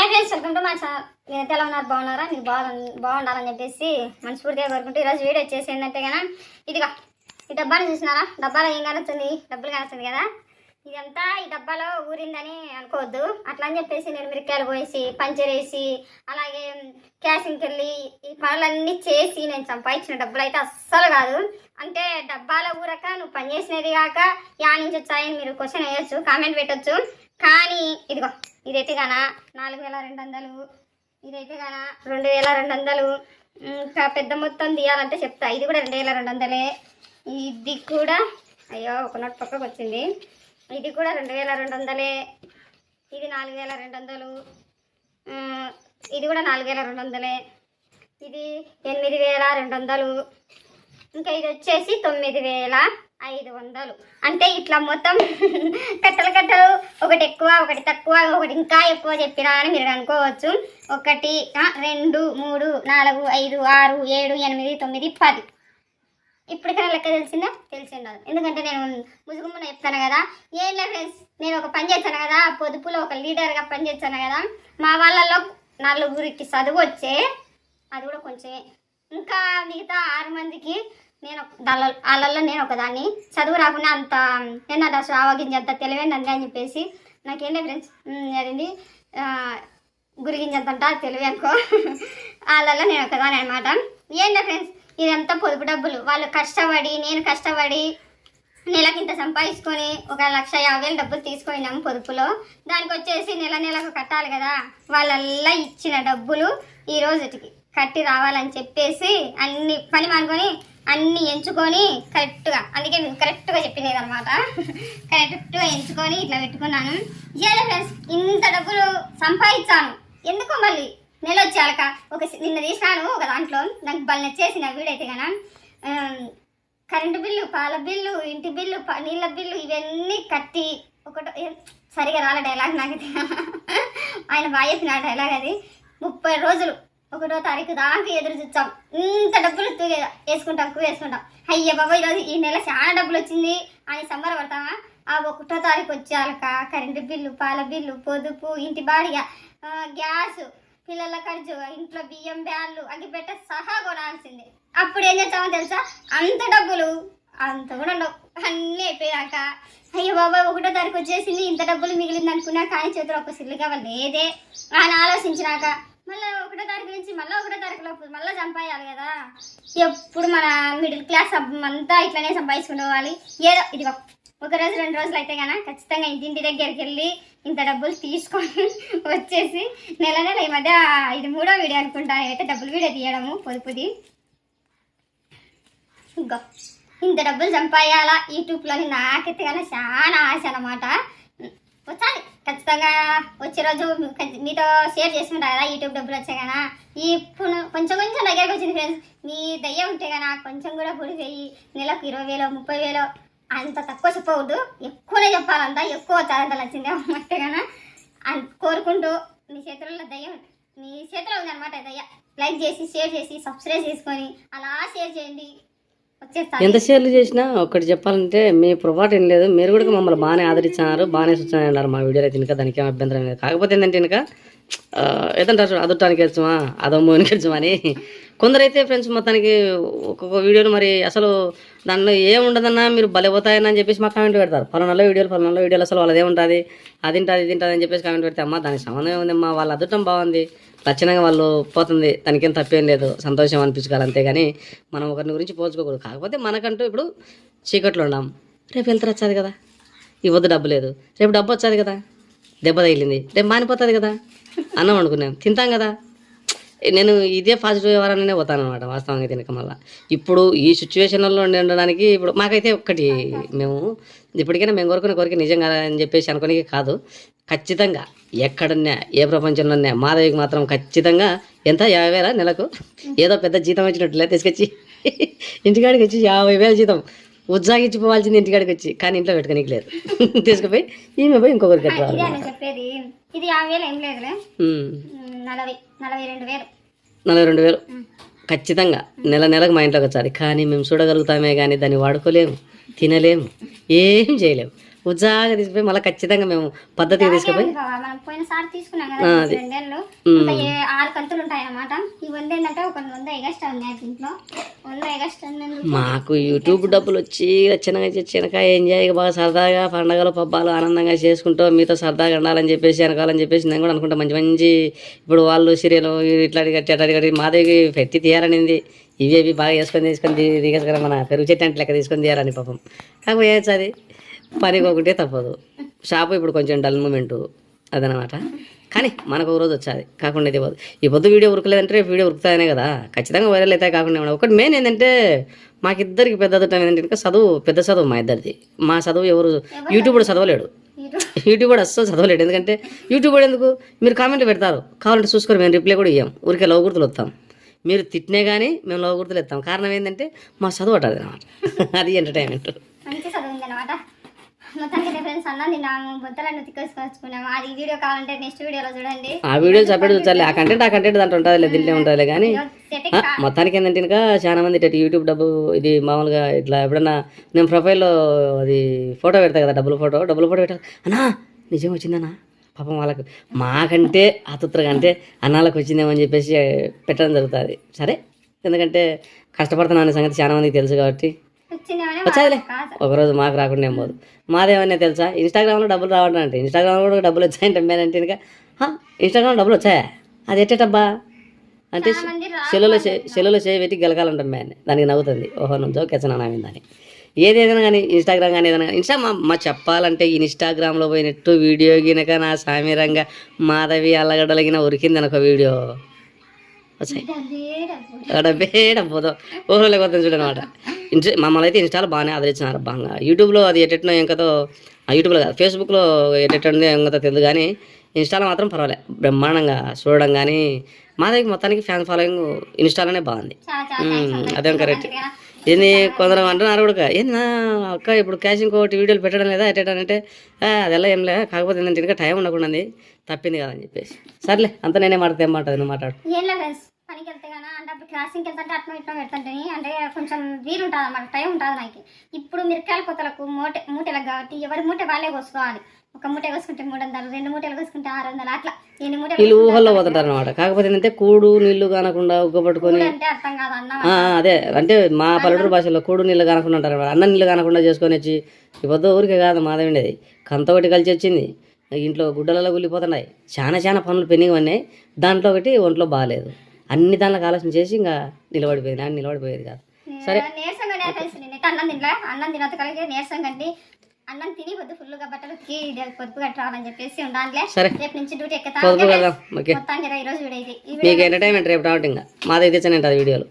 Hi friends welcome to మా channel నేను ఎలా ఉన్నారు? బాగున్నారా? మీరు బాగా బాగుండాలని చెప్పేసి మనస్ఫూర్తిగా కోరుకుంటూ ఈరోజు వీడియో వచ్చేసి ఏంటంటే కదా ఇదిగా ఈ డబ్బాని చూసినారా? డబ్బాలో ఏం కనొస్తుంది డబ్బులు కనొస్తుంది కదా. ఇదంతా ఈ డబ్బాలో ఊరిందని అనుకోవద్దు. అట్లా అని చెప్పేసి నేను మిరకాయలు పోసి పంచర్ వేసి అలాగే క్యాషింగ్కి వెళ్ళి ఈ పనులన్నీ చేసి నేను సంపాదించిన డబ్బులు అయితే అస్సలు కాదు. అంటే డబ్బాలో ఊరక నువ్వు పని చేసినది కాక యా నుంచి వచ్చాయని మీరు క్వశ్చన్ వేయొచ్చు కామెంట్ పెట్టొచ్చు. కానీ ఇదిగో ఇదైతే గాన నాలుగు వేల రెండు వందలు ఇదైతే గాన రెండు వేల రెండు వందలు. ఇంకా పెద్ద మొత్తం తీయాలంటే చెప్తా. ఇది కూడా రెండు వేల రెండు వందలే. ఇది కూడా అయ్యో ఒక నోట్ పక్కకు వచ్చింది. ఇది కూడా రెండు వేల రెండు వందలే. ఇది నాలుగు వేల రెండు వందలు. ఇది కూడా నాలుగు వేల రెండు వందలే. ఇది ఎనిమిది వేల రెండు వందలు. ఇంకా ఇది వచ్చేసి తొమ్మిది వేల ఐదు వందలు. అంటే ఇట్లా మొత్తం కట్టలు కట్టలు ఒకటి ఎక్కువ ఒకటి తక్కువ ఒకటి ఇంకా ఎక్కువ చెప్పినా అని మీరు అనుకోవచ్చు. ఒకటి రెండు మూడు నాలుగు ఐదు ఆరు ఏడు ఎనిమిది తొమ్మిది పది. ఇప్పటికైనా లెక్క తెలిసిందా? తెలిసి ఉండదు ఎందుకంటే నేను ముసుగుమ్మన చెప్తాను కదా. ఏం లేదు ఫ్రెండ్స్ నేను ఒక పని చేశాను కదా పొదుపులో ఒక లీడర్గా పని చేశాను కదా. మా వాళ్ళలో నలుగురికి చదువు వచ్చే అది కూడా కొంచెం ఇంకా మిగతా ఆరు మందికి నేను దానిలో వాళ్ళల్లో నేను ఒకదాన్ని. చదువు రాకుండా అంత ఏంటంటే అసలు ఆవగింజ అంత తెలివేందండి అని చెప్పేసి నాకేంటి ఫ్రెండ్స్ అదేంటి గురిగింజంత అంట తెలివి అనుకో. వాళ్ళల్లో నేను ఒకదాని అనమాట ఏంటో ఫ్రెండ్స్ ఇదంతా పొదుపు డబ్బులు. వాళ్ళు కష్టపడి నేను కష్టపడి నెలకి ఇంత సంపాదించుకొని ఒక లక్ష యాభై వేలు డబ్బులు తీసుకున్నాము పొదుపులో. దానికి వచ్చేసి నెల నెలకు కట్టాలి కదా. వాళ్ళల్లా ఇచ్చిన డబ్బులు ఈ రోజుకి కట్టి రావాలని చెప్పేసి అన్ని పని మానుకొని అన్ని ఎంచుకొని కరెక్ట్గా అందుకే నేను కరెక్ట్గా చెప్పినది అనమాట కరెక్ట్గా ఎంచుకొని ఇట్లా పెట్టుకున్నాను. ఇవాళ ఫ్రెండ్స్ ఇంత డబ్బులు సంపాదించాను. ఎందుకు మళ్ళీ? నెల వచ్చాక ఒక నిన్న తీసినాను ఒక దాంట్లో. నాకు బల్ నచ్చేసి నా వీడైతే కదా కరెంటు బిల్లు పాల బిల్లు ఇంటి బిల్లు ప- నీళ్ళ బిల్లు ఇవన్నీ కట్టి ఒకటో సరిగా రాలే డైలాగ్ నాకు ఆయన బాగా చెప్పిన డైలాగ్ అది. ముప్పై రోజులు ఒకటో తారీఖు దాకా ఎదురు చూచాం ఇంత డబ్బులు తూగే వేసుకుంటాం తూ వేసుకుంటాం. అయ్య బాబా ఈరోజు ఈ నెల చాలా డబ్బులు వచ్చింది. అని సంబరపడతామా ఆ ఒకటో తారీఖు వచ్చాక కరెంటు బిల్లు పాల బిల్లు పొదుపు ఇంటి బాడిగ గ్యాస్ పిల్లల ఖర్చు ఇంట్లో బియ్యం బ్యాన్లు అగ్గిపెట్ట సహా కొనాల్సిందే. అప్పుడు ఏం చేస్తామో తెలుసా? అంత డబ్బులు అంత కూడా ఉండవు. అన్నీ అయిపోయాక అయ్యో బాబా ఒకటో తారీఖు వచ్చేసింది. ఇంత డబ్బులు మిగిలింది అనుకున్నా కానీ చేతులు ఒక సిల్లు కావాలి. లేదే అని ఆలోచించినాక మళ్ళీ ఒకటో తారీఖు నుంచి మళ్ళీ ఒకటో తారీఖు లోపు మళ్ళీ చంపేయాలి కదా. ఎప్పుడు మన మిడిల్ క్లాస్ అంతా ఇట్లనే సంపాదించుకునేవాలి ఏదో ఇది ఒక రోజు రెండు రోజులు అయితే కనుక ఖచ్చితంగా ఇంటింటి దగ్గరికి వెళ్ళి ఇంత డబ్బులు తీసుకొని వచ్చేసి నెల నెల ఈ మధ్య ఇది మూడో వీడియో అనుకుంటా అయితే డబ్బులు వీడియో తీయడము పొదుపుది. ఇంకా ఇంత డబ్బులు సంపాయాలా యూట్యూబ్లోని నాకైతే కానీ చాలా ఆశ అన్నమాట. వచ్చాలి. ఖచ్చితంగా వచ్చే రోజు మీతో షేర్ చేసుకుంటా కదా యూట్యూబ్ డబ్బులు వచ్చాయి కదా. ఇప్పుడు కొంచెం కొంచెం దగ్గరకు వచ్చింది ఫ్రెండ్స్ మీ దయ్య ఉంటే కదా కొంచెం కూడా పొడి నెలకు ఇరవై వేలో ముప్పై వేలో అంత తక్కువ చెప్పవద్దు. ఎక్కువనే చెప్పాలంతా ఎక్కువ వచ్చారంట వచ్చింది అంటే కదా. అని కోరుకుంటూ మీ చేతుల్లో దయ్యం మీ చేతిలో ఉందన్నమాట దయ్య. లైక్ చేసి షేర్ చేసి సబ్స్క్రైబ్ చేసుకొని అలా షేర్ చేయండి. ఎంత షేర్లు చేసినా ఒకటి చెప్పాలంటే మీ పొరపాటు ఏం లేదు. మీరు కూడా మమ్మల్ని బాగానే ఆదరించారు బాగానే సూచన అన్నారు మా వీడియోలో అయితే ఇంకా దానికి ఏం అభ్యంతరం లేదు. కాకపోతే ఏంటంటే ఇంకా ఏదంటారు అదుటానికి వచ్చమా అదో వచ్చమా అని కొందరైతే ఫ్రెండ్స్ మొత్తానికి ఒక్కొక్క వీడియోలు మరి అసలు దానిలో ఏం ఉండదన్నా మీరు భలే పోతాయని అని చెప్పేసి మా కామెంట్ పెడతారు. పలానాలో వీడియోలు పలానాలో వీడియోలు అసలు వాళ్ళది ఏముంటుంది అది తింటుంది ఇది తింటుంది అని చెప్పేసి కామెంట్ పెడితే అమ్మా దానికి సంబంధం ఏముందమ్మా వాళ్ళ అదృష్టం బాగుంది లక్షణంగా వాళ్ళు పోతుంది తనకేం తప్పేం లేదు సంతోషం అనిపించుకోవాలి అంతేగాని మనం ఒకరిని గురించి పోల్చుకోకూడదు. కాకపోతే మనకంటూ ఇప్పుడు చీకట్లో ఉన్నాం. రేపు వెళ్తారు వచ్చేది కదా? ఇవ్వద్దు డబ్బు లేదు. రేపు డబ్బు వచ్చేది కదా? దెబ్బ తగిలింది. రేపు మానిపోతుంది కదా? అన్నం వండుకున్నాం. తింటాం కదా? నేను ఇదే పాజిటివ్ వ్యవహారాన్ని పోతాను అనమాట వాస్తవంగా తినక మళ్ళీ. ఇప్పుడు ఈ సిచ్యువేషన్లో ఉండడానికి ఇప్పుడు మాకైతే ఒక్కటి మేము ఇప్పటికైనా మేము కోరుకునే కోరిక నిజంగా అని చెప్పేసి అనుకునే కాదు. ఖచ్చితంగా ఎక్కడున్నా ఏ ప్రపంచంలో ఉన్నా మాధవికి మాత్రం ఖచ్చితంగా ఎంత? యాభై వేల నెలకు? ఏదో పెద్ద జీతం వచ్చినట్లే తీసుకొచ్చి ఇంటికాడికి వచ్చి యాభై వేల జీతం. ఉత్సాహించిపోవాల్సింది ఇంటికాడికి వచ్చి. కానీ ఇంట్లో పెట్టుకోనికి లేదు. తీసుకుపోయి ఈమె పోయి ఇంకొకరికి ఇదే యాభై వేలు ఏం లేదులే. నలభై. నలభై రెండు వేలు. ఖచ్చితంగా నెల నెలకు మా ఇంట్లోకి వచ్చాలి కానీ మేము చూడగలుగుతామే కానీ దాన్ని వాడుకోలేము తినలేము ఏం చేయలేము. ఉత్సాహంగా తీసుకుపోయి మళ్ళీ ఖచ్చితంగా మేము పద్ధతిగా తీసుకుపోయి పోయినసారి తీసుకున్నాం కదా. రెండేళ్ళు. ఆరు కంతులు ఉంటాయి అన్నమాట ఈ వంద ఏంటంటే ఒక వంద ఎగస్ట్రా ఉన్నాయి ఉన్నందుకు మాకు యూట్యూబ్ డబ్బులు వచ్చి చిన్నగా చిన్నగా ఎంజాయ్ బాగా సరదాగా పండగలు పబ్బాలు ఆనందంగా చేసుకుంటూ మీతో సరదాగా ఉండాలని చెప్పేసి వెనకాలని చెప్పేసి నేను కూడా అనుకుంటా. మంచి మంచి ఇప్పుడు వాళ్ళు సీరియల్ ఇట్లాంటి కట్టి అట్లాంటి కట్టి మాదేవి పెట్టి తీయాలనింది. ఇవి ఇవి బాగా వేసుకొని తీసుకొని తీ- దిగేసుకొని మన పెరుగు చెట్టు అంటే లెక్క తీసుకొని తీయాలని పాపం. కాకపోతే ఏది అది తప్పదు. షాపు ఇప్పుడు కొంచెం డల్ మూమెంట్ అదనమాట. కానీ మనకు ఒక రోజు వచ్చాది. కాకుండా ఇది ఈ పొద్దు వీడియో ఉరకలేదంటే రేపు వీడియో ఉరుకుతాయనే కదా. ఖచ్చితంగా వైరల్ అయితే కాకుండా. ఒకటి మెయిన్ ఏంటంటే మాకిద్దరికి పెద్ద ఏంటంటే ఇంకా చదువు పెద్ద చదువు మా ఇద్దరిది. మా చదువు ఎవరు యూట్యూబ్ కూడా చదవలేడు. యూట్యూబ్ కూడా అస్సలు చదవలేడు. ఎందుకంటే యూట్యూబ్ కూడా ఎందుకు? మీరు కామెంట్ పెడతారు. కావాలంటే చూసుకొని మేము రిప్లై కూడా ఇవ్వం ఊరికే లవ్ గుర్తులు వస్తాం మీరు తిట్టినే కానీ మేము లవ్ గుర్తులు ఇస్తాం కారణం ఏంటంటే మా చదువు అట్టది అనమాట అది ఎంటర్టైన్మెంట్ మొత్తానికి ఫ్రెండ్స్ అన్న తిన్నాము బొత్తలన్నీ తిక్కేసుకొచ్చుకున్నాము అది వీడియో కావాలంటే నెక్స్ట్ వీడియోలో చూడండి. ఆ వీడియో సపరేట్ చూచాలి. ఆ కంటెంట్ ఆ కంటెంట్ దాంట్లో ఉంటుంది దీంట్లో ఉంటుంది కానీ మొత్తానికి ఏంటంటే ఇంకా చాలా మంది ఇట్లా యూట్యూబ్ డబ్బు ఇది మామూలుగా ఇట్లా ఎప్పుడన్నా నేను ప్రొఫైల్లో అది ఫోటో పెడతా కదా డబ్బుల ఫోటో డబ్బుల ఫోటో పెట్టాలి. అన్నా నిజం వచ్చిందన్నా? పాపం వాళ్ళకు మాకంటే ఆతుత్రగా అంటే అన్నాలకు వచ్చిందేమో అని చెప్పేసి పెట్టడం జరుగుతుంది. సరే? ఎందుకంటే కష్టపడుతున్నా అనే సంగతి చాలా మందికి తెలుసు కాబట్టి. ఒకరోజు మాకు రాకుండా ఏం పోదు. మాదేమన్నా తెలుసా? ఇన్స్టాగ్రామ్లో డబ్బులు రావడం అంటే ఇన్స్టాగ్రామ్లో కూడా డబ్బులు వచ్చాయంటే మేనంటే ఇంకా. "హా, ఇన్స్టాగ్రామ్ డబ్బులు వచ్చాయా? అది ఎట్టేటబ్బా? అంటే చాలా మంది రా సెల్లులో సెల్లులో చేయి పెట్టి గెలకాలంటాం మేన్ దానికి నవ్వుతుంది. ఓహో నువ్వు అని. ఏదేదైనా కానీ ఇన్స్టాగ్రామ్ కానీ ఏదైనా ఇన్స్టా మా మా చెప్పాలంటే ఇన్స్టాగ్రామ్లో పోయినట్టు వీడియో గినక నా సామీరంగా మాధవి అల్లగడ్డలగిన ఉరికింది ఒక వీడియో. వచ్చాయి డబ్బే డబ్బు డబ్బే డబ్బుతో ఓహో లేకపోతే చూడనమాట ఇన్స్టా మమ్మల్ని అయితే ఇన్స్టాలో బాగానే ఆదరించినారు బాగా. యూట్యూబ్లో అది ఎట్టెట్నో ఎంకతో ఆ యూట్యూబ్లో కాదు ఫేస్బుక్లో ఎట్టెట్టుందో ఎంకతో తెలియదు కానీ ఇన్స్టాలో మాత్రం పర్వాలే. బ్రహ్మాండంగా చూడడం కానీ మా దగ్గర మొత్తానికి ఫ్యాన్ ఫాలోయింగ్ ఇన్స్టాలోనే బాగుంది. అదేం కరెక్ట్? ఏంది కొందరు అంటున్నారు కూడా ఏంది నా అక్క ఇప్పుడు క్యాష్ ఇంకోటి వీడియోలు పెట్టడం లేదా ఎట్టేటంటే అదెలా ఏం లే కాకపోతే ఏంటంటే ఇంకా టైం ఉండకుండా తప్పింది కదా అని చెప్పేసి. సర్లే అంతా నేనే మాట్లాడితే ఏం మాట్లాడు నువ్వు మాట్లాడు. లేదు పనికి వెళ్తే కానీ అంటే అప్పుడు క్లాసింగ్కి వెళ్తుంటే అట్లా ఇట్లా పెడుతుంటే అంటే కొంచెం వీలు ఉంటుంది అన్నమాట టైం ఉంటుంది నాకు. ఇప్పుడు మిరకాయల కొత్తలకు మూట మూటలకు కాబట్టి ఎవరి మూట వాళ్ళే కోసుకోవాలి. ఒక మూట కోసుకుంటే మూడు వందలు రెండు మూటలు కోసుకుంటే ఆరు వందలు అట్లా. ఎన్ని మూటలు వీళ్ళు ఊహల్లో పోతుంటారు అనమాట కాకపోతే ఏంటంటే కూడు నీళ్ళు కానకుండా ఉగ్గ పట్టుకొని కోసుకుంటే అంటే అర్థం కాదు అన్న అదే అంటే మా పల్లెటూరు భాషలో కూడు నీళ్ళు కానకుండా అన్నమాట. అన్నం నీళ్ళు కానకుండా చేసుకొని వచ్చి పొద్దు ఊరికే కాదు మాదేండేది కంత ఒకటి కలిసి వచ్చింది. ఇంట్లో గుడ్డలలో గుల్లిపోతున్నాయి. చాలా చాలా పనులు పెండింగ్ ఉన్నాయి. దాంట్లో ఒకటి ఒంట్లో బాగాలేదు. అన్ని దాంట్లో ఆలోచన చేసి ఇంకా నిలబడిపోయింది. అని నిలబడిపోయేది కాదు. సరే. నీరసంగా అన్నం తినలే? అన్నం తినత కలిగి నీరసం కంటి అన్నం తిని పొద్దు ఫుల్గా బట్టలు ఉతికి పొదుపు కట్టాలని చెప్పేసి ఉండాలి రేపు నుంచి డ్యూటీ ఎక్కుతా. పొదుపు కదా ఓకే. మొత్తానికి ఈ రోజు వీడైతే ఈ మీకు ఎంటర్టైన్మెంట్ రేపు రావటం ఇంకా తెచ్చానంట అది వీడియోలు.